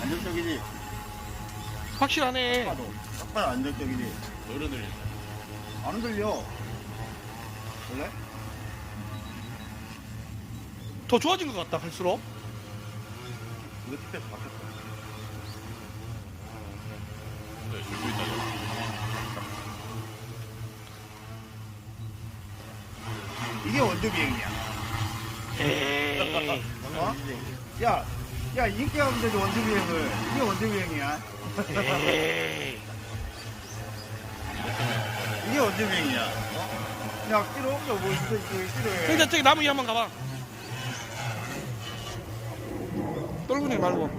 안정적이지? 확실하네. 아까도. 아까 안정적이지? 어른을 안 흔들려. 원래? 더 좋아진 것 같다, 갈수록. 이거 그때 바뀌었어. 네, 들고 있다가 이게 원두비행이야. 에이. 어? 야, 야 인기 없는데도 원조 유행을 이게 원조 유행이야. 이게 원조 유행이야. 야 끼로 없어 뭐 있어 있어 끼로해. 형제 저기 나무 위에 한번 가봐. 떨구니 말고.